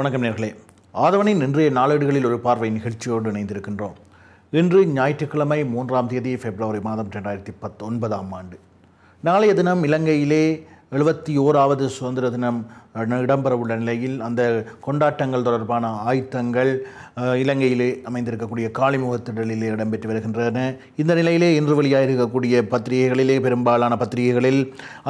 வணக்கம் நேர்களே. ஆதவனின் இன்றைய நாளேடுகளில் ஒரு பார்வை நிகழ்ச்சியோடு இணைந்திருக்கின்றோம். இன்று ஞாயிற்றுக்கிழமை மூன்றாம் தேதி பிப்ரவரி மாதம் ரெண்டாயிரத்தி பத்தொன்பதாம் ஆண்டு. நாளைய தினம் இலங்கையிலே எழுபத்தி ஓராவது சுதந்திர தினம் இடம்பெறவுள்ள நிலையில் அந்த கொண்டாட்டங்கள் தொடர்பான ஆயுத்தங்கள் இலங்கையிலே அமைந்திருக்கக்கூடிய காளிமுகத்திடலிலே இடம்பெற்று வருகின்றன. இந்த நிலையிலே இன்று வெளியாக இருக்கக்கூடிய பத்திரிகைகளிலே பெரும்பாலான பத்திரிகைகளில்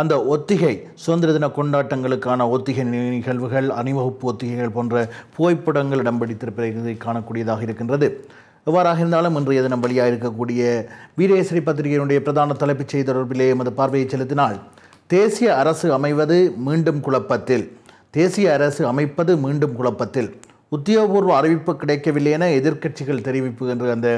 அந்த ஒத்திகை சுதந்திர தின கொண்டாட்டங்களுக்கான ஒத்திகை நிகழ்வுகள் அணிவகுப்பு ஒத்திகைகள் போன்ற புகைப்படங்கள் இடம்பிடித்திருப்பதை காணக்கூடியதாக இருக்கின்றது. எவ்வாறாக இருந்தாலும் இன்றைய தினம் வழியாக இருக்கக்கூடிய வீரேஸ்வரி பத்திரிகையினுடைய பிரதான தலைப்புச் செய்தி தொடர்பிலே எமது பார்வையை செலுத்தினால் தேசிய அரசு அமைவது மீண்டும் குழப்பத்தில். தேசிய அரசு அமைப்பது மீண்டும் குழப்பத்தில். உத்தியோகபூர்வ அறிவிப்பு கிடைக்கவில்லை என எதிர்க்கட்சிகள் தெரிவிப்பு என்று அந்த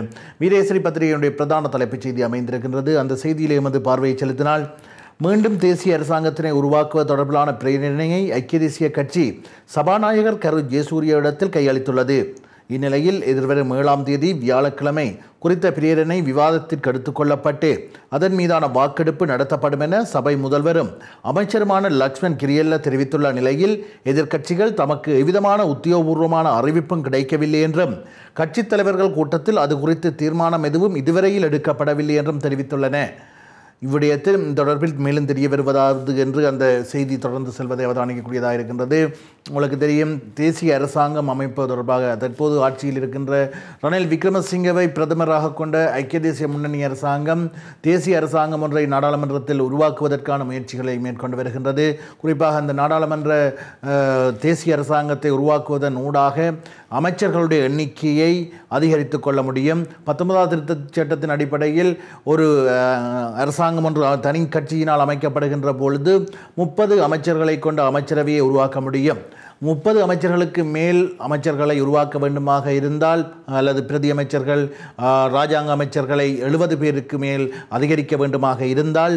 வீரேஸ்வரி பத்திரிகையினுடைய பிரதான தலைப்புச் செய்தி அமைந்திருக்கின்றது. அந்த செய்தியிலே எமது பார்வையை செலுத்தினால் மீண்டும் தேசிய அரசாங்கத்தினை உருவாக்குவது தொடர்பிலான பிரேரணையை ஐக்கிய தேசிய கட்சி சபாநாயகர் கரு ஜெயசூரியவிடத்தில் கையளித்துள்ளது. இந்நிலையில் எதிர்வரும் ஏழாம் தேதி வியாழக்கிழமை குறித்த பிரேரணை விவாதத்திற்கு எடுத்துக் கொள்ளப்பட்டு அதன் மீதான வாக்கெடுப்பு நடத்தப்படும் என சபை முதல்வரும் அமைச்சருமான லக்ஷ்மண் கிரியல்ல தெரிவித்துள்ள நிலையில் எதிர்க்கட்சிகள் தமக்கு எவ்விதமான உத்தியோகபூர்வமான அறிவிப்பும் கிடைக்கவில்லை என்றும் கட்சித் தலைவர்கள் கூட்டத்தில் அது குறித்து தீர்மானம் எதுவும் இதுவரையில் எடுக்கப்படவில்லை என்றும் தெரிவித்துள்ளன. இவ்விடயத்தில் தொடர்பில் மேலும் தெரிய வருவதாவது என்று அந்த செய்தி தொடர்ந்து செல்வதை அவதானிக்கக்கூடியதாக இருக்கின்றது. உங்களுக்கு தெரியும் தேசிய அரசாங்கம் அமைப்பு தொடர்பாக தற்போது ஆட்சியில் இருக்கின்ற ரணில் விக்ரமசிங்கவை பிரதமராக கொண்ட ஐக்கிய தேசிய முன்னணி அரசாங்கம் தேசிய அரசாங்கம் ஒன்றை நாடாளுமன்றத்தில் உருவாக்குவதற்கான முயற்சிகளை மேற்கொண்டு வருகின்றது. குறிப்பாக அந்த நாடாளுமன்ற தேசிய அரசாங்கத்தை உருவாக்குவதன் ஊடாக அமைச்சர்களுடைய எண்ணிக்கையை அதிகரித்து கொள்ள முடியும். பத்தொன்பதாம் திருத்த சட்டத்தின் அடிப்படையில் ஒரு அரசாங்க அரசாங்கம் ஒன்று தனி கட்சியினால் அமைக்கப்படுகின்ற பொழுது முப்பது அமைச்சர்களை கொண்ட அமைச்சரவையை உருவாக்க முடியும். முப்பது அமைச்சர்களுக்கு மேல் அமைச்சர்களை உருவாக்க வேண்டுமாக இருந்தால் அல்லது பிரதி அமைச்சர்கள் ராஜாங்க அமைச்சர்களை எழுபது பேருக்கு மேல் அதிகரிக்க வேண்டுமாக இருந்தால்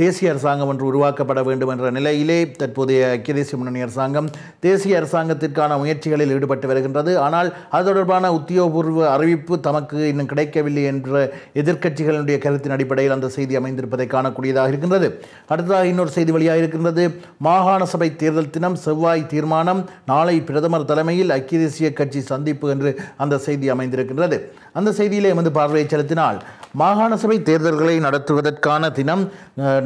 தேசிய அரசாங்கம் ஒன்று உருவாக்கப்பட வேண்டும் என்ற நிலையிலே தற்போதைய ஐக்கிய தேசிய முன்னணி அரசாங்கம் தேசிய அரசாங்கத்திற்கான முயற்சிகளில் ஈடுபட்டு வருகின்றது. ஆனால் அது தொடர்பான உத்தியோகபூர்வ அறிவிப்பு தமக்கு இன்னும் கிடைக்கவில்லை என்ற எதிர்க்கட்சிகளுடைய கருத்தின் அடிப்படையில் அந்த செய்தி அமைந்திருப்பதை காணக்கூடியதாக இருக்கின்றது. அடுத்ததாக இன்னொரு செய்தி வழியாக இருக்கின்றது மாகாண சபை தேர்தல் தினம் செவ்வாய் தீர்மானம் நாளை பிரதமர் தலைமையில் ஐக்கிய தேசிய கட்சி சந்திப்பு என்று அந்த செய்தி அமைந்திருக்கின்றது. அந்த செய்தியிலே எமது பார்வையை செலுத்தினால் மாகாண சபை தேர்தல்களை நடத்துவதற்கான தினம்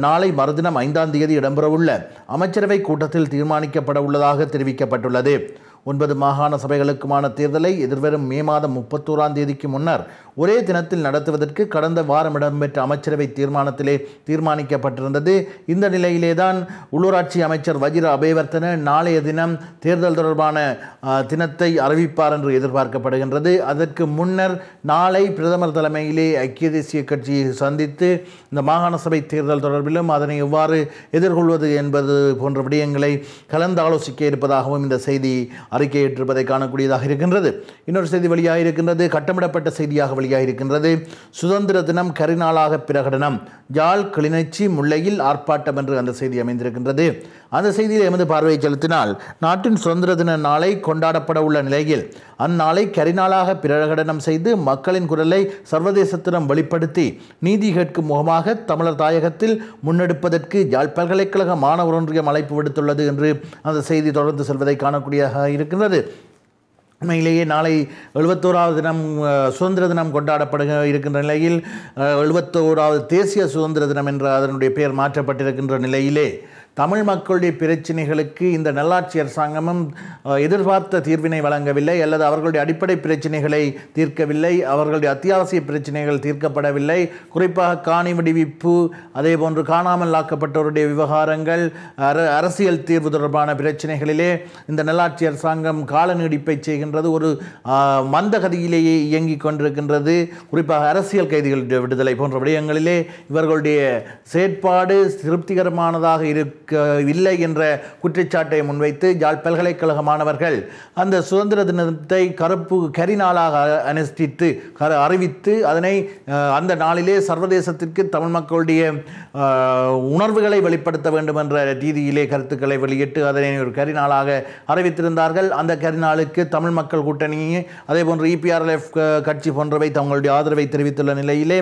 நாளை மறுதினம் ஐந்தாம் தேதி இடம்பெறவுள்ள அமைச்சரவை கூட்டத்தில் தீர்மானிக்கப்பட உள்ளதாக தெரிவிக்கப்பட்டுள்ளது. ஒன்பது மாகாண சபைகளுக்குமான தேர்தலை எதிர்வரும் மே மாதம் முப்பத்தோராம் தேதிக்கு முன்னர் ஒரே தினத்தில் நடத்துவதற்கு கடந்த வாரம் இடம்பெற்ற அமைச்சரவை தீர்மானத்திலே தீர்மானிக்கப்பட்டிருந்தது. இந்த நிலையிலே தான் உள்ளூராட்சி அமைச்சர் வஜிர அபேவர்த்தன நாளைய தினம் தேர்தல் தொடர்பான தினத்தை அறிவிப்பார் என்று எதிர்பார்க்கப்படுகின்றது. அதற்கு முன்னர் நாளை பிரதமர் தலைமையிலே ஐக்கிய தேசிய கட்சியை சந்தித்து இந்த மாகாண சபை தேர்தல் தொடர்பிலும் அதனை எவ்வாறு எதிர்கொள்வது என்பது போன்ற விடயங்களை கலந்தாலோசிக்க இருப்பதாகவும் இந்த செய்தி அறிக்கையிட்டிருப்பதை காணக்கூடியதாக இருக்கின்றது. இன்னொரு செய்தி வெளியாக இருக்கின்றது கட்டமிடப்பட்ட செய்தியாக வெளியாக இருக்கின்றது சுதந்திர தினம் கரிநாளாக பிரகடனம். யாழ் கிளிநொச்சி முல்லையில் ஆர்ப்பாட்டம் என்று அந்த செய்தி அமைந்திருக்கின்றது. அந்த செய்தியில் எமது பார்வையை செலுத்தினால் நாட்டின் சுதந்திர தின நாளை கொண்டாடப்பட உள்ள நிலையில் அந்நாளை கரிநாளாக பிரகடனம் செய்து மக்களின் குரலை சர்வதேசத்திடம் வெளிப்படுத்தி நீதி கேட்கும் முகமாக தமிழர் தாயகத்தில் முன்னெடுப்பதற்கு யாழ் பல்கலைக்கழக மாணவர் ஒன்றியம் அழைப்பு விடுத்துள்ளது என்று அந்த செய்தி தொடர்ந்து செல்வதை காணக்கூடியதாக இருக்கின்றது. உண்மையிலேயே நாளை எழுபத்தோராவது தினம் சுதந்திர தினம் கொண்டாடப்படுக இருக்கின்ற நிலையில் எழுபத்தோராவது தேசிய சுதந்திர தினம் என்ற அதனுடைய பெயர் மாற்றப்பட்டிருக்கின்ற நிலையிலே தமிழ் மக்களுடைய பிரச்சினைகளுக்கு இந்த நல்லாட்சி அரசாங்கமும் எதிர்பார்த்த தீர்வினை வழங்கவில்லை அல்லது அவர்களுடைய அடிப்படை பிரச்சனைகளை தீர்க்கவில்லை அவர்களுடைய அத்தியாவசிய பிரச்சினைகள் தீர்க்கப்படவில்லை. குறிப்பாக காணி விடுவிப்பு அதே போன்று காணாமல் ஆக்கப்பட்டவருடைய விவகாரங்கள் அர அரசியல் தீர்வு தொடர்பான பிரச்சனைகளிலே இந்த நல்லாட்சி அரசாங்கம் கால நீடிப்பை செய்கின்றது ஒரு மந்தகதியிலேயே இயங்கிக் கொண்டிருக்கின்றது. குறிப்பாக அரசியல் கைதிகளுடைய விடுதலை போன்ற விடயங்களிலே இவர்களுடைய செயற்பாடு திருப்திகரமானதாக இருக்கவில்லை என்ற குற்றச்சாட்டை முன்வைத்து யாழ் பல்கலைக்கழக மாணவர்கள் அந்த சுதந்திர தினத்தை கருப்பு கரிநாளாக அனுஷ்டித்து அறிவித்து அதனை அந்த நாளிலே சர்வதேசத்திற்கு தமிழ் மக்களுடைய உணர்வுகளை வெளிப்படுத்த வேண்டும் என்ற ரீதியிலே கருத்துக்களை வெளியிட்டு அதனை ஒரு கரிநாளாக அறிவித்திருந்தார்கள். அந்த கரிநாளுக்கு தமிழ் மக்கள் கூட்டணி அதே போன்று இபிஆர்எஃப் கட்சி போன்றவை தங்களுடைய ஆதரவை தெரிவித்துள்ள நிலையிலே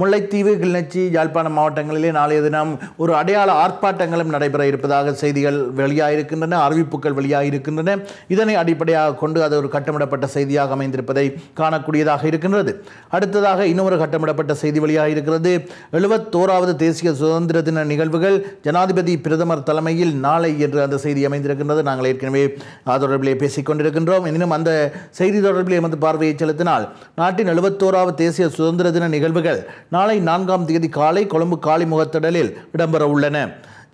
முல்லைத்தீவு கிளிநொச்சி யாழ்ப்பாணம் மாவட்டங்களிலே நாளைய தினம் ஒரு அடையாள ஆர்ப்பாட்டங்களும் நடைபெற இருப்பதாக செய்திகள் வெளியாகிருக்கின்றன அறிவிப்புகள் வெளியாகிருக்கின்றன இதனை அடிப்படையாக கொண்டு அது ஒரு கட்டமிடப்பட்ட செய்தியாக அமைந்திருப்பதை காணக்கூடியதாக இருக்கின்றது. அடுத்ததாக இன்னொரு கட்டமிடப்பட்ட செய்தி வெளியாக இருக்கிறது எழுபத்தோராவது தேசிய சுதந்திர தின நிகழ்வுகள் ஜனாதிபதி பிரதமர் தலைமையில் நாளை என்று அந்த செய்தி அமைந்திருக்கின்றது. நாங்கள் ஏற்கனவே அது தொடர்பிலே பேசிக் கொண்டிருக்கின்றோம் எனினும் அந்த செய்தி தொடர்பிலே எமது பார்வையை செலுத்தினால் நாட்டின் எழுபத்தோராவது தேசிய சுதந்திர தின நிகழ்வுகள் நாளை நான்காம் தேதி காலை கொழும்பு காளிமுகத்திடலில் இடம்பெற உள்ளன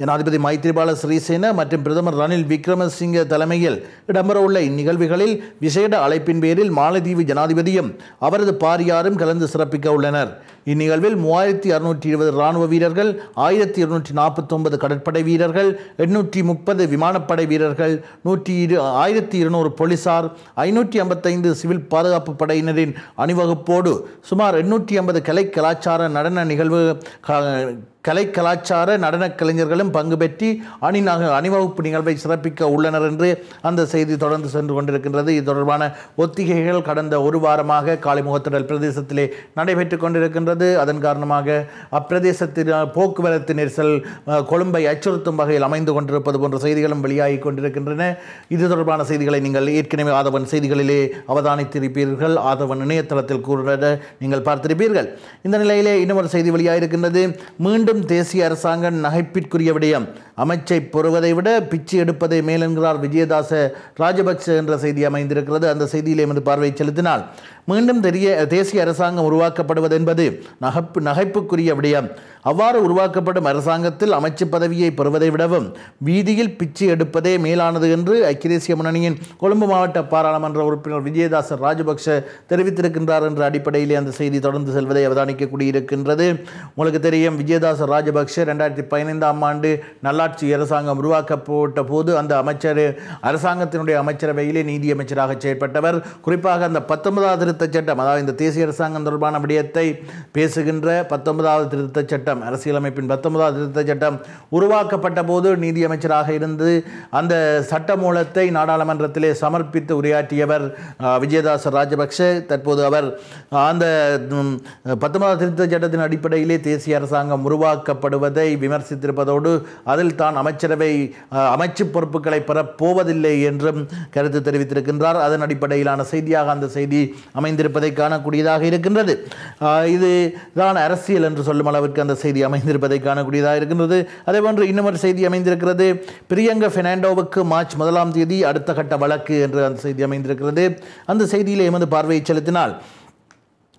ஜனாதிபதி மைத்ரிபால சிறிசேன மற்றும் பிரதமர் ரணில் விக்ரமசிங்க தலைமையில் இடம்பெறவுள்ள இந்நிகழ்வுகளில் விசேட அழைப்பின் பேரில் மாலத்தீவு ஜனாதிபதியும் அவரது பாரியாரும் கலந்து சிறப்பிக்க உள்ளனர். இந்நிகழ்வில் மூவாயிரத்தி அறுநூற்றி இருபது இராணுவ வீரர்கள் ஆயிரத்தி இருநூற்றி நாற்பத்தொன்பது கடற்படை வீரர்கள் எண்ணூற்றி முப்பது விமானப்படை வீரர்கள் நூற்றி இரு ஆயிரத்தி இருநூறு போலீசார் ஐநூற்றி ஐம்பத்தைந்து சிவில் பாதுகாப்பு படையினரின் அணிவகுப்போடு சுமார் எண்ணூற்றி ஐம்பது கலை கலாச்சார நடன நிகழ்வு க- கலை கலாச்சார நடனக் கலைஞர்களும் பங்கு பெற்றி அணி நக- அணிவகுப்பு நிகழ்வை சிறப்பிக்க உள்ளனர் என்று அந்த செய்தி தொடர்ந்து சென்று கொண்டிருக்கின்றது. இது தொடர்பான ஒத்திகைகள் கடந்த ஒரு வாரமாக காளிமுகத்திடல் பிரதேசத்திலே நடைபெற்று கொண்டிருக்கின்றது. அதன் காரணமாக அப்பிரதேசத்தில் போக்குவரத்து நெரிசல் கொழும்பை அச்சுறுத்தும் வகையில் அமைந்து கொண்டிருப்பது போன்ற செய்திகளும் வெளியாகி கொண்டிருக்கின்றன. இது தொடர்பான செய்திகளை நீங்கள் ஏற்கனவே ஆதவன் செய்திகளிலே அவதானித்திருப்பீர்கள். ஆதவன் இணையதளத்தில் கூறுவதை நீங்கள் பார்த்திருப்பீர்கள். இந்த நிலையிலே இன்னொரு செய்தி வெளியாகிருக்கின்றது மீண்டும் தேசிய அரசாங்கம் நகைப்பிற்குரிய விடயம். அமைச்சை பெறுவதை விட பிச்சு எடுப்பதை மேல் என்கிறார் விஜயதாச ராஜபக்ச என்ற செய்தி அமைந்திருக்கிறது. அந்த செய்தியிலே எமது பார்வை செலுத்தினால் மீண்டும் தெரிய தேசிய அரசாங்கம் உருவாக்கப்படுவது என்பது நகப்பு நகைப்புக்குரிய விடயம். அவ்வாறு உருவாக்கப்படும் அரசாங்கத்தில் அமைச்சு பதவியை பெறுவதை விடவும் வீதியில் பிச்சு எடுப்பதே மேலானது என்று ஐக்கிய தேசிய முன்னணியின் கொழும்பு மாவட்ட பாராளுமன்ற உறுப்பினர் விஜயதாச ராஜபக்ஷ தெரிவித்திருக்கின்றார் என்ற அடிப்படையிலே அந்த செய்தி தொடர்ந்து செல்வதை அவதானிக்கக்கூடியிருக்கின்றது. உங்களுக்கு தெரியும் விஜயதாச ராஜபக்ஷ ரெண்டாயிரத்தி பதினைந்தாம் ஆண்டு நல்லா நல்லாட்சி அரசாங்கம் உருவாக்கப்பட்ட போது அந்த அமைச்சர் அரசாங்கத்தினுடைய அமைச்சரவையிலே நீதி அமைச்சராக செயற்பட்டவர். குறிப்பாக அந்த பத்தொன்பதாவது திருத்தச் சட்டம் அதாவது இந்த தேசிய அரசாங்கம் தொடர்பான விடயத்தை பேசுகின்ற பத்தொன்பதாவது திருத்தச் சட்டம் அரசியலமைப்பின் பத்தொன்பதாவது திருத்தச் சட்டம் உருவாக்கப்பட்ட போது நீதியமைச்சராக இருந்து அந்த சட்ட மூலத்தை நாடாளுமன்றத்திலே சமர்ப்பித்து உரையாற்றியவர் விஜயதாச ராஜபக்ஷ. தற்போது அவர் அந்த பத்தொன்பதாவது திருத்த சட்டத்தின் அடிப்படையிலே தேசிய அரசாங்கம் உருவாக்கப்படுவதை விமர்சித்திருப்பதோடு அதில் தான் அமைச்சரவை அமைச்சு பொறுப்புகளை பெறப்போவதில்லை என்றும் கருத்து தெரிவித்திருக்கின்றார். அதன் அடிப்படையிலான செய்தியாக அந்த செய்தி அமைந்திருப்பதை காணக்கூடியதாக இருக்கின்றது. இது தான் அரசியல் என்று சொல்லும் அளவிற்கு அந்த செய்தி அமைந்திருப்பதை காணக்கூடியதாக இருக்கின்றது. அதேபோன்று இன்னொரு செய்தி அமைந்திருக்கிறது. பிரியங்க பெர்னாண்டோவுக்கு மார்ச் முதலாம் தேதி அடுத்த கட்ட வழக்கு என்று அந்த செய்தி அமைந்திருக்கிறது. அந்த செய்தியில் எமது பார்வையை செலுத்தினால்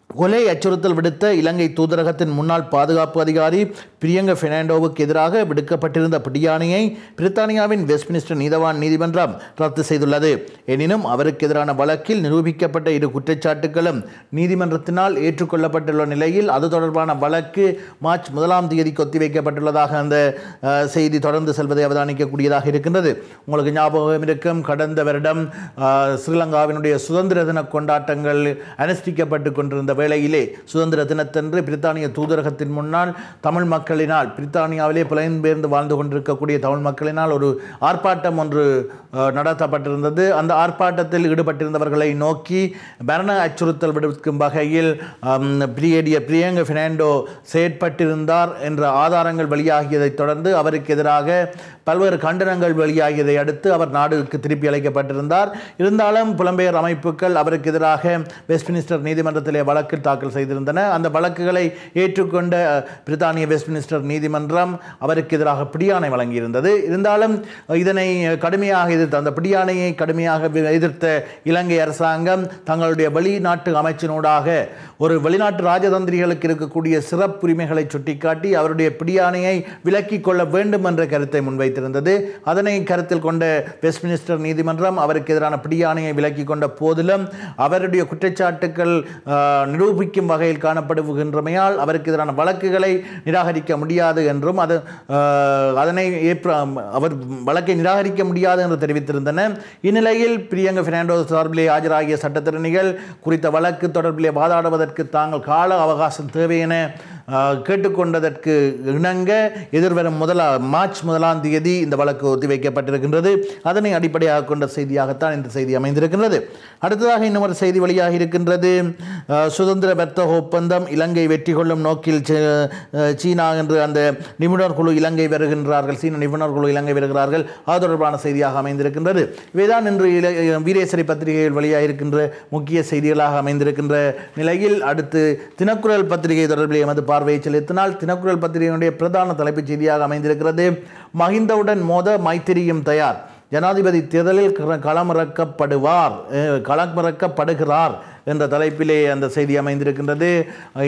கொலை அச்சுறுத்தல் விடுத்த இலங்கை தூதரகத்தின் முன்னாள் பாதுகாப்பு அதிகாரி பிரியங்க பெர்னாண்டோவுக்கு எதிராக விடுக்கப்பட்டிருந்த பிடியாணையை பிரித்தானியாவின் வெஸ்ட்மினிஸ்டர் நீதவான் நீதிமன்றம் ரத்து செய்துள்ளது. எனினும் அவருக்கு எதிரான வழக்கில் நிரூபிக்கப்பட்ட இரு குற்றச்சாட்டுகளும் நீதிமன்றத்தினால் ஏற்றுக்கொள்ளப்பட்டுள்ள நிலையில் அது தொடர்பான வழக்கு மார்ச் முதலாம் தேதிக்கு ஒத்திவைக்கப்பட்டுள்ளதாக அந்த செய்தி தொடர்ந்து செல்வதை அவதானிக்கக்கூடியதாக இருக்கின்றது. உங்களுக்கு ஞாபகம் இருக்கும் கடந்த வருடம் ஸ்ரீலங்காவினுடைய சுதந்திர தின கொண்டாட்டங்கள் அனுஷ்டிக்கப்பட்டு கொண்டிருந்த வேளையிலே சுதந்திர தினத்தன்று பிரித்தானிய தூதரகத்தின் முன்னால் தமிழ் மக்களினால் பிரித்தானியாவிலே புலம்பெயர்ந்து வாழ்ந்து கொண்டிருக்கக்கூடிய தமிழ் மக்களினால் ஒரு ஆர்ப்பாட்டம் ஒன்று நடத்தப்பட்டிருந்தது. அந்த ஆர்ப்பாட்டத்தில் ஈடுபட்டிருந்தவர்களை நோக்கி மரண அச்சுறுத்தல் விடுக்கும் வகையில் அம், பிரியங்க பெர்னாண்டோ செயற்பட்டிருந்தார் என்ற ஆதாரங்கள் வெளியாகியதைத் தொடர்ந்து அவருக்கு எதிராக பல்வேறு கண்டனங்கள் வெளியாகியதை அடுத்து அவர் நாடுக்கு திருப்பி அழைக்கப்பட்டிருந்தார். இருந்தாலும் புலம்பெயர் அமைப்புகள் அவருக்கு எதிராக வெஸ்ட்மினிஸ்டர் நீதிமன்றத்திலே வழக்கு தாக்கல் செய்திருந்தன. அந்த வழக்குகளை ஏற்றுக்கொண்ட பிரித்தானிய வெஸ்ட்மினிஸ்டர் நீதிமன்றம் அவருக்கு எதிராக பிடியாணை வழங்கியிருந்தது. இருந்தாலும் இதனை கடுமையாக எதிர்த்த அந்த பிடியாணையை கடுமையாக எதிர்த்த இலங்கை அரசாங்கம் தங்களுடைய வெளிநாட்டு அமைச்சினூடாக ஒரு வெளிநாட்டு ராஜதந்திரிகளுக்கு இருக்கக்கூடிய சிறப்புரிமைகளை சுட்டிக்காட்டி அவருடைய பிடியாணையை விலக்கிக் கொள்ள வேண்டும் என்ற கருத்தை வைத்திருந்தது. அதனை கருத்தில் கொண்ட வெஸ்ட்மினிஸ்டர் நீதிமன்றம் அவருக்கு எதிரான பிடியாணையை விலக்கிக் கொண்ட போதிலும் அவருடைய குற்றச்சாட்டுக்கள் நிரூபிக்கும் வகையில் காணப்படுகின்றமையால் அவருக்கு எதிரான வழக்குகளை நிராகரிக்க முடியாது என்றும் அது அதனை ஏற்ற அவர் வழக்கை நிராகரிக்க முடியாது என்று தெரிவித்திருந்தன. இந்நிலையில் பிரியங்க பெர்னாண்டோ சார்பிலே ஆஜராகிய சட்டத்திறனிகள் குறித்த வழக்கு தொடர்பிலே வாதாடுவதற்கு தாங்கள் கால அவகாசம் தேவை என கேட்டுக்கொண்டதற்கு இணங்க எதிர்வரும் முதலா மார்ச் முதலாம் தேதி இந்த வழக்கு ஒத்திவைக்கப்பட்டிருக்கின்றது அதனை அடிப்படையாக கொண்ட செய்தியாகத்தான் இந்த செய்தி அமைந்திருக்கின்றது. அடுத்ததாக இன்னும் ஒரு செய்தி வழியாக இருக்கின்றது. சுதந்திர வர்த்தக ஒப்பந்தம் இலங்கை வெற்றி கொள்ளும் நோக்கில் சீனா என்று அந்த நிபுணர் குழு இலங்கை வருகின்றார்கள். சீன நிபுணர் குழு இலங்கை வருகிறார்கள். அது தொடர்பான செய்தியாக அமைந்திருக்கின்றது. இவைதான் இன்று இல- வீரேசரி பத்திரிகையில் வழியாக இருக்கின்ற முக்கிய செய்திகளாக அமைந்திருக்கின்ற நிலையில் அடுத்து தினக்குரல் பத்திரிகை தொடர்பில் எமது பார்வையை செலுத்தினால் தினக்குரல் பத்திரிகையினுடைய பிரதான தலைப்புச் செய்தியாக அமைந்திருக்கிறது. மஹிந்தவுடன் மோத மைத்திரியும் தயார். ஜனாதிபதி தேர்தலில் களமிறக்கப்படுவார் களமிறக்கப்படுகிறார் என்ற தலைப்பிலே அந்த செய்தி அமைந்திருக்கின்றது.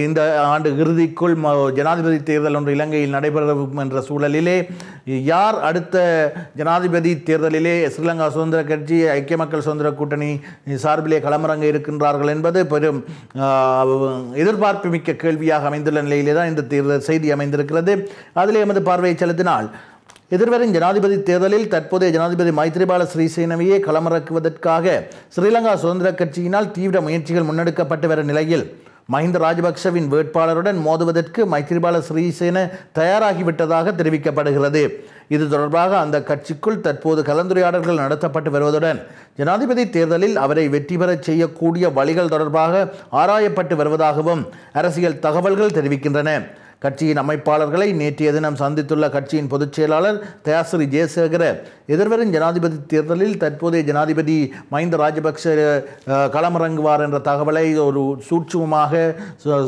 இந்த ஆண்டு இறுதிக்குள் ஜனாதிபதி தேர்தல் ஒன்று இலங்கையில் நடைபெறும் என்ற சூழலிலே யார் அடுத்த ஜனாதிபதி தேர்தலிலே ஸ்ரீலங்கா சுதந்திர கட்சி ஐக்கிய மக்கள் சுதந்திர கூட்டணி சார்பிலே களமிறங்க இருக்கின்றார்கள் என்பது பெரும் எதிர்பார்ப்பு மிக்க கேள்வியாக அமைந்துள்ள நிலையிலே தான் இந்த தேர்தல் செய்தி அமைந்திருக்கிறது. அதிலே எமது பார்வையை செலுத்தினால் எதிர்வரும் ஜனாதிபதி தேர்தலில் தற்போதைய ஜனாதிபதி மைத்ரிபால ஸ்ரீசேனவையே களமிறக்குவதற்காக ஸ்ரீலங்கா சுதந்திர கட்சியினால் தீவிர முயற்சிகள் முன்னெடுக்கப்பட்டு வரும் நிலையில் மஹிந்த ராஜபக்சவின் வேட்பாளருடன் மோதுவதற்கு மைத்ரிபால ஸ்ரீசேன தயாராகிவிட்டதாக தெரிவிக்கப்படுகிறது. இது தொடர்பாக அந்த கட்சிக்குள் தற்போது கலந்துரையாடல்கள் நடத்தப்பட்டு வருவதுடன் ஜனாதிபதி தேர்தலில் அவரை வெற்றி பெறச் செய்யக்கூடிய வழிகள் தொடர்பாக ஆராயப்பட்டு வருவதாகவும் அரசியல் தகவல்கள் தெரிவிக்கின்றன. கட்சியின் அமைப்பாளர்களை நேற்றைய தினம் சந்தித்துள்ள கட்சியின் பொதுச் செயலாளர் தயாசிரி ஜெயசேகர எதிர்வரும் ஜனாதிபதி தேர்தலில் தற்போதைய ஜனாதிபதி மஹிந்த ராஜபக்ஷ களமிறங்குவார் என்ற தகவலை ஒரு சூட்சுமமாக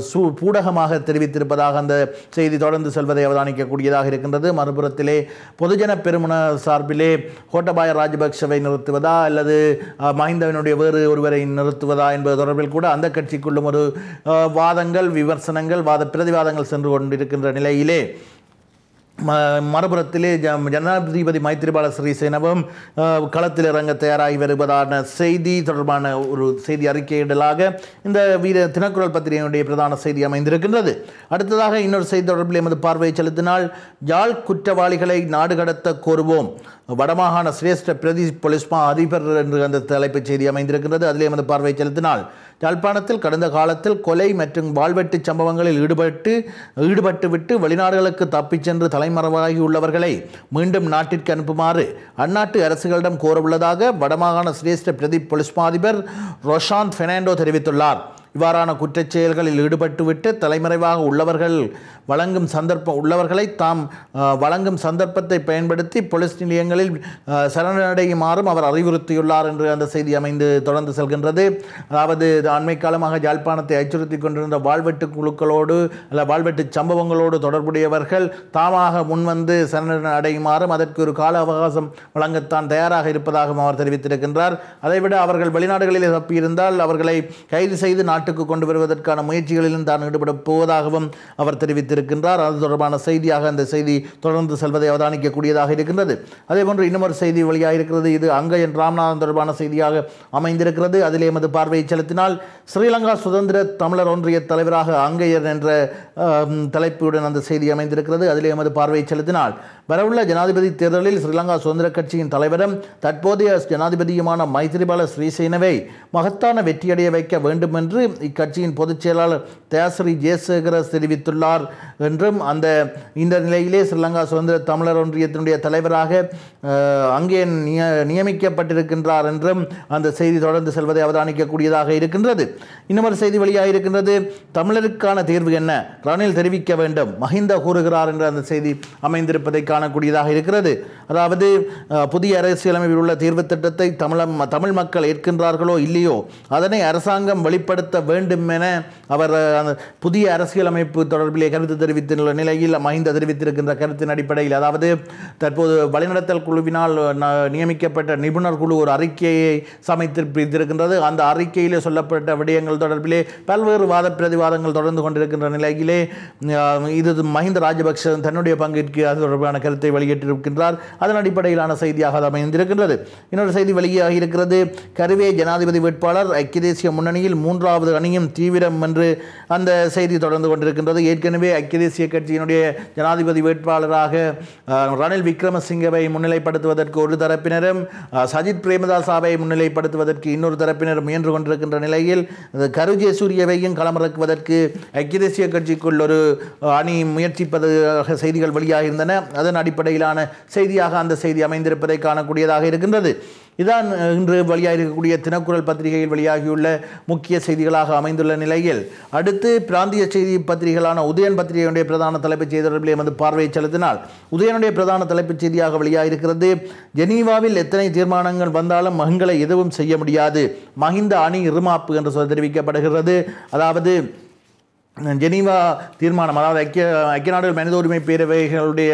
சு- பூடகமாக தெரிவித்திருப்பதாக அந்த செய்தி தொடர்ந்து செல்வதை அவதானிக்கக்கூடியதாக இருக்கின்றது. மறுபுறத்திலே பொதுஜன பெருமுன சார்பிலே கோட்டபாய ராஜபக்ஷவை நிறுத்துவதா அல்லது மஹிந்தவினுடைய வேறு ஒருவரை நிறுத்துவதா என்பது தொடர்பில் கூட அந்த கட்சிக்குள்ளும் ஒரு வாதங்கள் விமர்சனங்கள் வாத பிரதிவாதங்கள் சென்று கொண்டிருக்கின்ற நிலையிலே ம மறுபுறத்திலே ஜ- ஜனாதிபதி மைத்திரிபால சிறிசேனவும் களத்தில் இறங்க தயாராகி வருவதான செய்தி தொடர்பான ஒரு செய்தி அறிக்கையிடலாக இந்த வீர தினக்குரல் பத்திரிகையினுடைய பிரதான செய்தி அமைந்திருக்கின்றது. அடுத்ததாக இன்னொரு செய்தி தொடர்பில் எமது பார்வையை செலுத்தினால் யாழ் குற்றவாளிகளை நாடு கடத்த கோருவோம். வடமாகாண சிரேஷ்ட பிரதி பொலிஸ்மா அதிபர் என்று அந்த தலைப்புச் செய்தி அமைந்திருக்கின்றது. அதிலே எமது பார்வையை செலுத்தினால் யாழ்ப்பாணத்தில் கடந்த காலத்தில் கொலை மற்றும் வாழ்வெட்டு சம்பவங்களில் ஈடுபட்டு ஈடுபட்டுவிட்டு வெளிநாடுகளுக்கு தப்பிச் சென்று தலைமறைவாகி உள்ளவர்களை மீண்டும் நாட்டிற்கு அனுப்புமாறு அந்நாட்டு அரசுகளிடம் கோரவுள்ளதாக வடமாகாண சிரேஷ்ட பிரதி பொலிஸ்மா அதிபர் ரொஷாந்த் ஃபெர்னாண்டோ தெரிவித்துள்ளார். இவ்வாறான குற்றச் செயல்களில் ஈடுபட்டுவிட்டு தலைமறைவாக உள்ளவர்கள் வழங்கும் சந்தர்ப்பம் உள்ளவர்களை தாம் வழங்கும் சந்தர்ப்பத்தை பயன்படுத்தி போலீஸ் நிலையங்களில் சரணடையுமாறும் அவர் அறிவுறுத்தியுள்ளார் என்று அந்த செய்தி அமைந்து தொடர்ந்து செல்கின்றது. அதாவது அண்மை காலமாக யாழ்ப்பாணத்தை அச்சுறுத்தி கொண்டிருந்த வாழ்வெட்டு குழுக்களோடு அல்ல வாழ்வெட்டு சம்பவங்களோடு தொடர்புடையவர்கள் தாமாக முன்வந்து சரணடையுமாறும் அதற்கு ஒரு கால அவகாசம் வழங்கத்தான் தயாராக இருப்பதாகவும் அவர் தெரிவித்திருக்கின்றார். அதைவிட அவர்கள் வெளிநாடுகளில் தப்பியிருந்தால் அவர்களை கைது செய்து வெளிநாட்டுக்கு கொண்டு வருவதற்கான முயற்சிகளிலும் தான் ஈடுபடப் போவதாகவும் அவர் தெரிவித்திருக்கின்றார். அது தொடர்பான செய்தியாக அந்த செய்தி தொடர்ந்து செல்வதை அவதானிக்கக்கூடியதாக இருக்கின்றது. அதேபோன்று இன்னொரு செய்தி வழியாக இருக்கிறது. இது அங்கயன் ராமநாதன் தொடர்பான செய்தியாக அமைந்திருக்கிறது. அதிலே எமது பார்வையை செலுத்தினால் ஸ்ரீலங்கா சுதந்திர தமிழர் ஒன்றிய தலைவராக அங்கையர் என்ற தலைப்புடன் அந்த செய்தி அமைந்திருக்கிறது. அதிலே எமது பார்வையை செலுத்தினால் வரவுள்ள ஜனாதிபதி தேர்தலில் ஸ்ரீலங்கா சுதந்திர கட்சியின் தலைவரும் தற்போதைய ஜனாதிபதியுமான மைத்திரிபால ஸ்ரீசேனவை மகத்தான வெற்றியடைய வைக்க வேண்டும் என்று இக்கட்சியின் பொதுச் செயலாளர் தயாசிரி ஜெயசேகர தெரிவித்துள்ளார் என்றும் அந்த இந்த நிலையிலே ஸ்ரீலங்கா சுதந்திர தமிழர் ஒன்றியத்தினுடைய தலைவராக அங்கே நிய நியமிக்கப்பட்டிருக்கின்றார் என்றும் அந்த செய்தி தொடர்ந்து செல்வதை அவதானிக்கக்கூடியதாக இருக்கின்றது. இன்னொரு செய்தி வெளியாக இருக்கின்றது தமிழருக்கான தேர்வு என்ன? ரணில் தெரிவிக்க வேண்டும். மஹிந்த கூறுகிறார் என்ற அந்த செய்தி அமைந்திருப்பதை காணக்கூடியதாக இருக்கிறது. அதாவது புதிய அரசியலமைப்பில் உள்ள தீர்வு திட்டத்தை தமிழம் தமிழ் மக்கள் ஏற்கின்றார்களோ இல்லையோ அதனை அரசாங்கம் வெளிப்படுத்த வேண்டும் என அவர் அந்த புதிய அரசியலமைப்பு தொடர்பிலே கருத்து தெரிவித்துள்ள நிலையில் மஹிந்த தெரிவித்திருக்கின்ற கருத்தின் அடிப்படையில் அதாவது தற்போது வழிநடத்தல் குழுவினால் ந- நியமிக்கப்பட்ட நிபுணர் குழு ஒரு அறிக்கையை சமைத்திருக்கின்றது அந்த அறிக்கையிலே சொல்லப்பட்ட விடயங்கள் தொடர்பிலே பல்வேறு வாத பிரதிவாதங்கள் தொடர்ந்து கொண்டிருக்கின்ற நிலையிலே இது மஹிந்த ராஜபக்ஷ தன்னுடைய பங்கிற்கு அது தொடர்பான கருத்தை வெளியிட்டிருக்கின்றார். அதன் அடிப்படையிலான செய்தியாக அது அமைந்திருக்கின்றது. இன்னொரு செய்தி வெளியாகி இருக்கிறது. கருவே ஜனாதிபதி வேட்பாளர் ஐக்கிய தேசிய முன்னணியில் மூன்றாவது அணியும் தீவிரம் என்று அந்த செய்தி தொடர்ந்து கொண்டிருக்கின்றது. ஏற்கனவே ஐக்கிய தேசிய கட்சியினுடைய ஜனாதிபதி வேட்பாளராக ரணில் விக்ரமசிங்கவை முன்னிலைப்படுத்துவதற்கு ஒரு தரப்பினரும் சஜித் பிரேமதாசாவை முன்னிலைப்படுத்துவதற்கு இன்னொரு தரப்பினர் முயன்று கொண்டிருக்கின்ற நிலையில் அது கரு ஜெயசூரியவையும் களமிறக்குவதற்கு ஐக்கிய தேசிய கட்சிக்குள் ஒரு அணி முயற்சிப்பதாக செய்திகள் வெளியாகியிருந்தன. அதன் அடிப்படையிலான செய்தியாக அந்த செய்தி அமைந்திருப்பதை காணக்கூடியதாக இருக்கின்றது. இதான் இன்று வெளியாக இருக்கக்கூடிய தினக்குரல் பத்திரிகையில் வெளியாகியுள்ள முக்கிய செய்திகளாக அமைந்துள்ள நிலையில் அடுத்து பிராந்திய செய்தி பத்திரிகைகளான உதயன் பத்திரிகையுடைய பிரதான தலைப்புச் செய்தி தொடர்பில் எமது பார்வையை செலுத்தினால் உதயனுடைய பிரதான தலைப்புச் செய்தியாக வெளியாகிருக்கிறது ஜெனீவாவில் எத்தனை தீர்மானங்கள் வந்தாலும் மகன்களை எதுவும் செய்ய முடியாது. மஹிந்த அணி இருமாப்பு என்று தெரிவிக்கப்படுகிறது. அதாவது ஜெனீவா தீர்மானம் அதாவது ஐக்கிய ஐக்கிய நாடுகள் மனித உரிமை பேரவைகளுடைய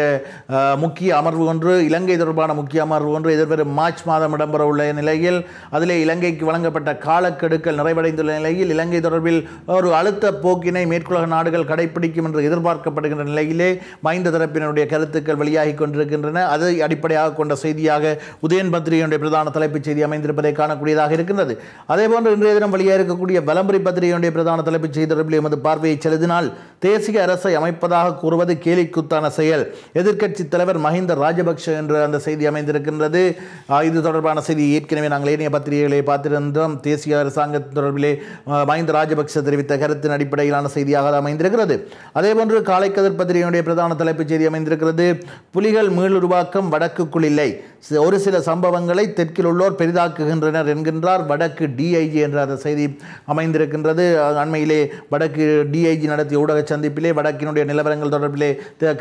முக்கிய அமர்வு ஒன்று இலங்கை தொடர்பான முக்கிய அமர்வு ஒன்று எதிர்வரும் மார்ச் மாதம் இடம்பெற உள்ள நிலையில் அதிலே இலங்கைக்கு வழங்கப்பட்ட காலக்கெடுக்கள் நிறைவடைந்துள்ள நிலையில் இலங்கை தொடர்பில் ஒரு அழுத்த போக்கினை மேற்குலக நாடுகள் கடைபிடிக்கும் என்று எதிர்பார்க்கப்படுகின்ற நிலையிலே மைந்த தரப்பினருடைய கருத்துக்கள் வெளியாகி கொண்டிருக்கின்றன. அதை அடிப்படையாக கொண்ட செய்தியாக உதயன் பத்திரிகையுடைய பிரதான தலைப்புச் செய்தி அமைந்திருப்பதை காணக்கூடியதாக இருக்கின்றது. அதேபோன்று இன்றைய தினம் வெளியாக இருக்கக்கூடிய வலம்புரி பத்திரிகையுடைய பிரதான தலைப்புச் செய்தி தொடர்பில் எமது பார்வையை செலுத்தினால் தேசிய அரசை அமைப்பதாக கூறுவது கேலிக்குத்தான செயல். எதிர்க்கட்சி தலைவர் மஹிந்த ராஜபக்ஷ என்று அந்த செய்தி அமைந்திருக்கின்றது. இது தொடர்பான செய்தி ஏற்கனவே நாங்கள் ஏனைய பத்திரிகைகளை பார்த்திருந்தோம். தேசிய அரசாங்க தொடர்பிலே மஹிந்த ராஜபக்ஷ தெரிவித்த கருத்தின் அடிப்படையிலான செய்தியாக அமைந்திருக்கிறது. அதேபோன்று காலைக்கதிர் பத்திரிகையுடைய பிரதான தலைப்புச் செய்தி அமைந்திருக்கிறது. புலிகள் மீளுருவாக்கம் வடக்குக்குள் இல்லை ஒரு சில சம்பவங்களை தெற்கில் உள்ளோர் பெரிதாக்குகின்றனர் என்கின்றார். வடக்கு டிஐஜி என்ற அந்த செய்தி அமைந்திருக்கின்றது. அண்மையிலே வடக்கு டிஐஜி நடத்திய ஊடக சந்திப்பிலே வடக்கினுடைய நிலவரங்கள் தொடர்பிலே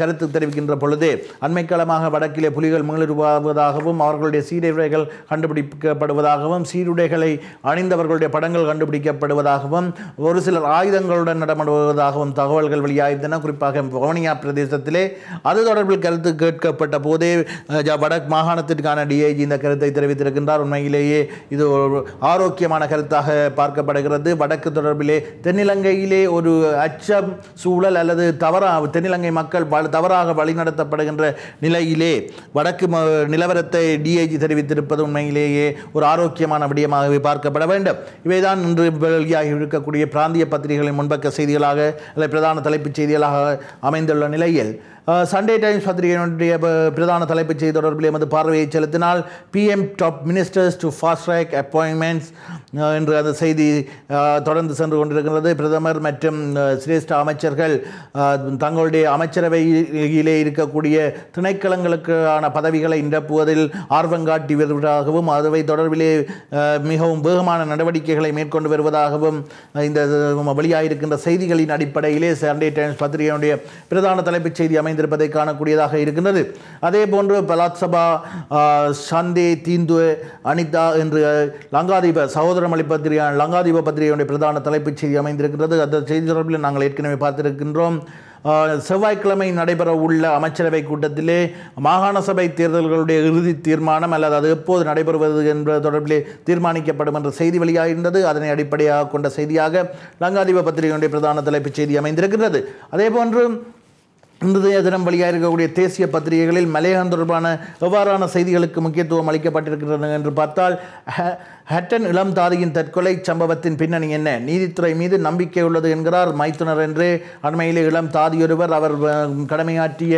கருத்து தெரிவிக்கின்ற பொழுதே அண்மைக்காலமாக வடக்கிலே புலிகள் மீளுருவாவதாகவும் அவர்களுடைய சீருடைகள் கண்டுபிடிக்கப்படுவதாகவும் சீருடைகளை அணிந்தவர்களுடைய படங்கள் கண்டுபிடிக்கப்படுவதாகவும் ஒரு சிலர் ஆயுதங்களுடன் நடமாடுவதாகவும் தகவல்கள் வெளியாயிருந்தன குறிப்பாக வவுனியா பிரதேசத்திலே அது தொடர்பில் கருத்து கேட்கப்பட்ட போதே வடக்கு மாகாண மாற்றத்திற்கான டிஐஜி இந்த கருத்தை தெரிவித்திருக்கின்றார். உண்மையிலேயே இது ஒரு ஆரோக்கியமான கருத்தாக பார்க்கப்படுகிறது. வடக்கு தொடர்பிலே தென்னிலங்கையிலே ஒரு அச்சம் சூழல் அல்லது தவறாக தென்னிலங்கை மக்கள் தவறாக வழிநடத்தப்படுகின்ற நிலையிலே வடக்கு நிலவரத்தை டிஐஜி தெரிவித்திருப்பது உண்மையிலேயே ஒரு ஆரோக்கியமான விடயமாகவே பார்க்கப்பட வேண்டும். இவைதான் இன்று வெளியாகி இருக்கக்கூடிய பிராந்திய பத்திரிகைகளின் முன்பக்க செய்திகளாக அல்லது பிரதான தலைப்புச் செய்திகளாக அமைந்துள்ள நிலையில் சண்டே டைம்ஸ் பத்திரிகையினுடைய பிரதான தலைப்புச் செய்தி தொடர்பில் எமது பார்வையை செலுத்தினால் PM top ministers to fast track appointments என்று அந்த செய்தி தொடர்ந்து சென்று கொண்டிருக்கிறது பிரதமர் மற்றும் சிரேஷ்ட அமைச்சர்கள் தங்களுடைய அமைச்சரவையிலே இருக்கக்கூடிய திணைக்களங்களுக்கான பதவிகளை நிரப்புவதில் ஆர்வம் காட்டி வருவதாகவும் அதுவை தொடர்பிலே மிகவும் வேகமான நடவடிக்கைகளை மேற்கொண்டு வருவதாகவும் இந்த அஹ், வெளியாகியிருக்கின்ற செய்திகளின் அடிப்படையிலே சண்டே டைம்ஸ் பத்திரிகையினுடைய பிரதான தலைப்புச் செய்தி அமைந்திருப்பதை காணக்கூடியதாக இருக்கின்றது. அதே போன்று பலாத்சபா சந்தே தீந்து அனிதா என்று லங்காதீப சகோதரம் பத்திரிகை லங்காதீப பத்திரிகையுடைய பிரதான தலைப்புச் செய்தி அமைந்திருக்கிறது அந்த செய்தி தொடர்பில் நாங்கள் ஏற்கனவே பார்த்திருக்கின்றோம். செவ்வாய்க்கிழமை நடைபெற உள்ள அமைச்சரவை கூட்டத்திலே மாகாண சபை தேர்தல்களுடைய இறுதி தீர்மானம் அல்லது அது எப்போது நடைபெறுவது என்பது தொடர்பிலே தீர்மானிக்கப்படும் என்ற செய்தி வெளியாகின்றது. அதனை அடிப்படையாக கொண்ட செய்தியாக லங்காதீப பத்திரிகையுடைய பிரதான தலைப்புச் செய்தி அமைந்திருக்கிறது அதேபோன்று இன்றைய தினம் வழியாக இருக்கக்கூடிய தேசிய பத்திரிகைகளில் மலையாளம் தொடர்பான எவ்வாறான செய்திகளுக்கு முக்கியத்துவம் அளிக்கப்பட்டிருக்கிறது என்று பார்த்தால் ஹ- ஹட்டன் இளம் தாதியின் தற்கொலை சம்பவத்தின் பின்னணி என்ன? நீதித்துறை மீது நம்பிக்கை உள்ளது என்கிறார் மைத்துனர் என்று அண்மையிலே இளம் தாதியொருவர் அவர் கடமையாற்றிய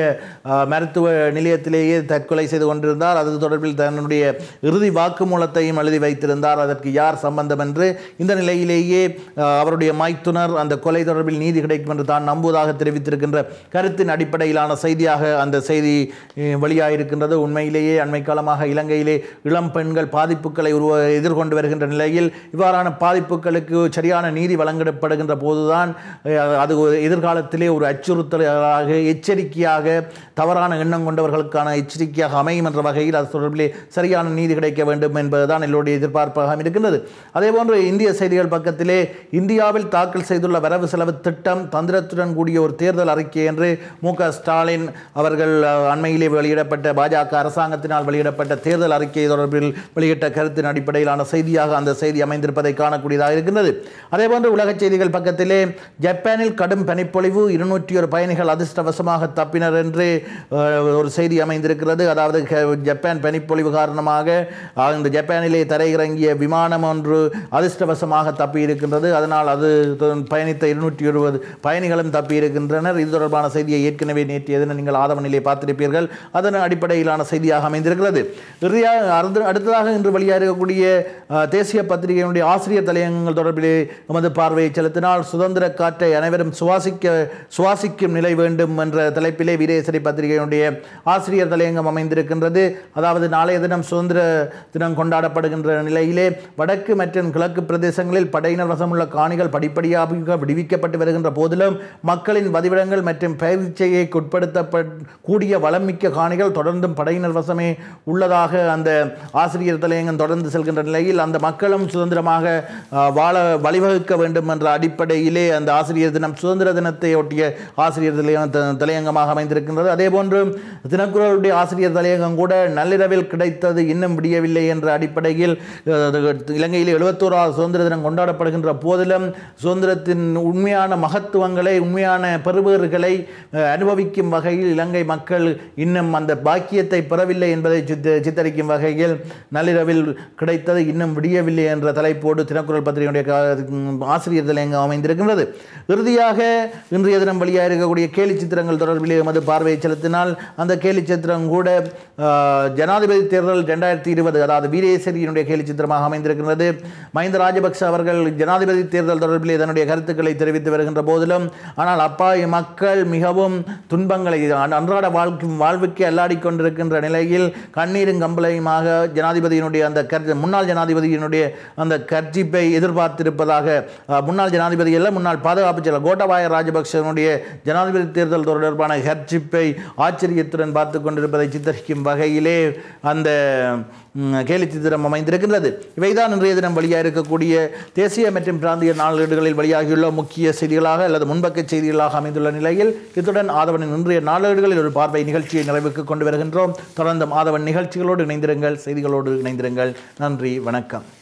மருத்துவ நிலையத்திலேயே தற்கொலை செய்து கொண்டிருந்தார். அது தொடர்பில் தன்னுடைய இறுதி வாக்குமூலத்தையும் எழுதி வைத்திருந்தார். அதற்கு யார் சம்பந்தம் என்று இந்த நிலையிலேயே அவருடைய மைத்துனர் அந்த கொலை தொடர்பில் நீதி கிடைக்கும் என்று தான் நம்புவதாக தெரிவித்திருக்கின்ற கருத்தின் அடிப்படையிலான செய்தியாக அந்த செய்தி அஹ், வெளியாகியிருக்கின்றது உண்மையிலேயே அண்மை காலமாக இலங்கையிலே இளம் பெண்கள் பாதிப்புகளை உருவ கொண்டு வருகின்ற நிலையில் இவ்வாறான பாதிப்புகளுக்கு சரியான நீதி வழங்கப்படுகின்ற போதுதான் அது எதிர்காலத்திலே ஒரு அச்சுறுத்தலாக எச்சரிக்கையாக தவறான எண்ணம் கொண்டவர்களுக்கான எச்சரிக்கையாக அமையும் என்ற வகையில் அது தொடர்பிலே சரியான நீதி கிடைக்க வேண்டும் என்பதுதான் எல்லோருடைய எதிர்பார்ப்பாக இருக்கின்றது. அதேபோன்று இந்திய செய்திகள் பக்கத்திலே இந்தியாவில் தாக்கல் செய்துள்ள வரவு செலவு திட்டம் தந்திரத்துடன் கூடிய ஒரு தேர்தல் அறிக்கை என்று மு ஸ்டாலின் அவர்கள் அண்மையிலே வெளியிடப்பட்ட பாஜக அரசாங்கத்தினால் வெளியிடப்பட்ட தேர்தல் அறிக்கை தொடர்பில் வெளியிட்ட கருத்தின் அடிப்படையிலான செய்தியாக அந்த செய்தி அமைந்திருப்பதை காணக்கூடியதாக இருக்கின்றது. அதேபோன்று உலகச் செய்திகள் பக்கத்திலே ஜப்பானில் கடும் பனிப்பொழிவு இருநூற்றி ஒரு பயணிகள் அதிர்ஷ்டவசமாக தப்பினர் என்று ஒரு செய்தி அமைந்திருக்கிறது. அதாவது ஜப்பான் பனிப்பொழிவு காரணமாக இந்த ஜப்பானிலே தரையிறங்கிய விமானம் ஒன்று அதிர்ஷ்டவசமாக தப்பி இருக்கின்றது அதனால் அது பயணித்த இருநூற்றி இருபது பயணிகளும் தப்பி இருக்கின்றனர் இது தொடர்பான செய்தியை ஏற்கனவே நேற்றைய தினம் நீங்கள் நிலையை பார்த்திருப்பீர்கள். அதன் அடிப்படையிலான செய்தியாக அமைந்திருக்கிறது. இறுதியாக அடுத்ததாக இன்று வெளியாக இருக்கக்கூடிய தேசிய பத்திரிகையினுடைய ஆசிரியர் தலையங்கங்கள் தொடர்பிலே நமது பார்வையை செலுத்தினால் சுதந்திர காற்றை அனைவரும் சுவாசிக்க சுவாசிக்கும் நிலை வேண்டும் என்ற தலைப்பிலே வீரேசரி பத்திரிகையினுடைய ஆசிரியர் தலையங்கம் அமைந்திருக்கின்றது. அதாவது நாளைய தினம் சுதந்திர தினம் கொண்டாடப்படுகின்ற நிலையிலே வடக்கு மற்றும் கிழக்கு பிரதேசங்களில் படையினர் வசமுள்ள காணிகள் படிப்படியாக விடுவிக்கப்பட்டு வருகின்ற போதிலும் மக்களின் வதிவிடங்கள் மற்றும் பயிற்சியை கூடிய வளம் வளமிக்க காணிகள் தொடர்ந்தும் படையினர் வசமே உள்ளதாக அந்த ஆசிரியர் தலையங்கம் தொடர்ந்து செல்கின்ற நிலையில் அந்த மக்களும் சுதந்திரமாக வாழ வழிவகுக்க வேண்டும் என்ற அடிப்படையிலே அந்த ஆசிரியர் தினம் சுதந்திர தினத்தை ஒட்டிய ஆசிரியர் தலைய- தலையங்கமாக அமைந்திருக்கின்றது. அதேபோன்று தினக்குரலுடைய ஆசிரியர் தலையங்கம் கூட நள்ளிரவில் கிடைத்தது இன்னும் விடியவில்லை என்ற அடிப்படையில் இலங்கையில் எழுபத்தோராவது சுதந்திர தினம் கொண்டாடப்படுகின்ற போதிலும் சுதந்திரத்தின் உண்மையான மகத்துவங்களை உண்மையான பெறுபேறுகளை அனுபவிக்கும் வகையில் இலங்கை மக்கள் இன்னும் அந்த பாக்கியத்தை பெறவில்லை என்பதை சித்தரிக்கும் வகையில் நள்ளிரவில் கிடைத்தது இன்னும் விடியவில்லை என்ற தலைப்போடு தினக்குரல் பத்திரிகையுடைய ஆசிரியர் தலையங்கம் அமைந்திருக்கின்றது. இறுதியாக இன்றைய தினம் வெளியாக இருக்கக்கூடிய கேலி சித்திரங்கள் தொடர்பில் எமது பார்வையை செலுத்தினால் அந்த கேலி சித்திரம் கூட ஜனாதிபதி தேர்தல் ரெண்டாயிரத்தி இருபது அதாவது வீரேசரியினுடைய கேலி சித்திரமாக அமைந்திருக்கின்றது. மஹிந்த ராஜபக்ஷ அவர்கள் ஜனாதிபதி தேர்தல் தொடர்பில் தன்னுடைய கருத்துக்களை தெரிவித்து வருகின்ற போதிலும் ஆனால் அப்பா மக்கள் மிகவும் துன்பங்களை அன்றாட வாழ்க்கை வாழ்வுக்கு அல்லாடி கொண்டிருக்கின்ற நிலையில் கண்ணீரும் கம்பளையுமாக ஜனாதிபதியினுடைய அந்த கருத்து முன்னாள் ஜனாதிபதியினுடைய அந்த கர்ஜிப்பை எதிர்பார்த்திருப்பதாக முன்னாள் ஜனாதிபதி அல்ல முன்னாள் பாதுகாப்பு செயலர் கோட்டபாய ராஜபக்சனுடைய ஜனாதிபதி தேர்தல் தொடர்பான கர்ஜிப்பை ஆச்சரியத்துடன் பார்த்து கொண்டிருப்பதை சித்தரிக்கும் வகையிலே அந்த ம், கேலி சித்திரம் அமைந்திருக்கின்றது. இவைதான் இன்றைய தினம் வெளியாக இருக்கக்கூடிய தேசிய மற்றும் பிராந்திய நாளேடுகளில் வெளியாகியுள்ள முக்கிய செய்திகளாக அல்லது முன்பக்க செய்திகளாக அமைந்துள்ள நிலையில் இத்துடன் ஆதவனின் இன்றைய நாளேடுகளில் ஒரு பார்வை நிகழ்ச்சியை நிறைவுக்கு கொண்டு வருகின்றோம். தொடர்ந்தும் ஆதவன் நிகழ்ச்சிகளோடு இணைந்திருங்கள் செய்திகளோடு இணைந்திருங்கள். நன்றி வணக்கம்.